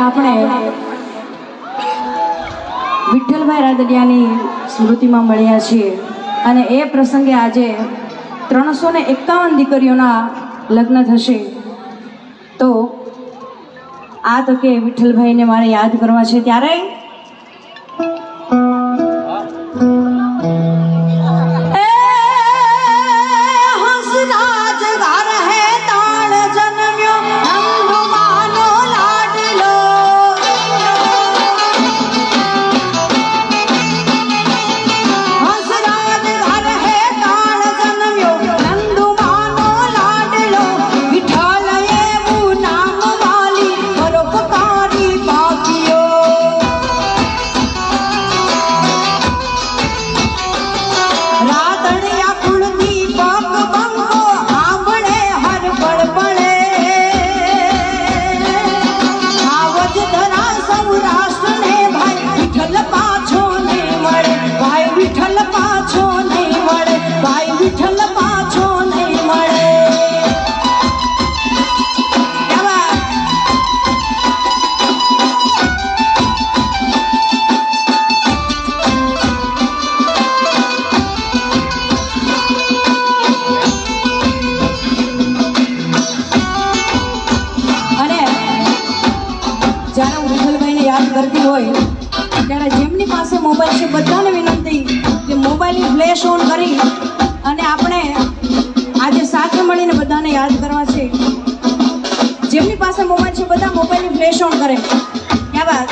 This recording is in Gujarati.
આપણે વિઠ્ઠલભાઈ રાદડિયાની સ્મૃતિમાં મળ્યા છીએ. અને એ પ્રસંગે આજે ત્રણસો ને એકાવન દીકરીઓના લગ્ન થશે. તો આ તકે વિઠ્ઠલભાઈને મારે યાદ કરવા છે. ત્યારે કરતી હોય, ત્યારે જેમની પાસે મોબાઈલ છે, બધાને વિનંતી કે મોબાઈલની ફ્લેશ ઓન કરી અને આપણે આજે સાથે મળીને બધાને યાદ કરવા છે. જેમની પાસે મોબાઈલ છે, બધા મોબાઈલની ફ્લેશ ઓન કરે. ક્યાં વાત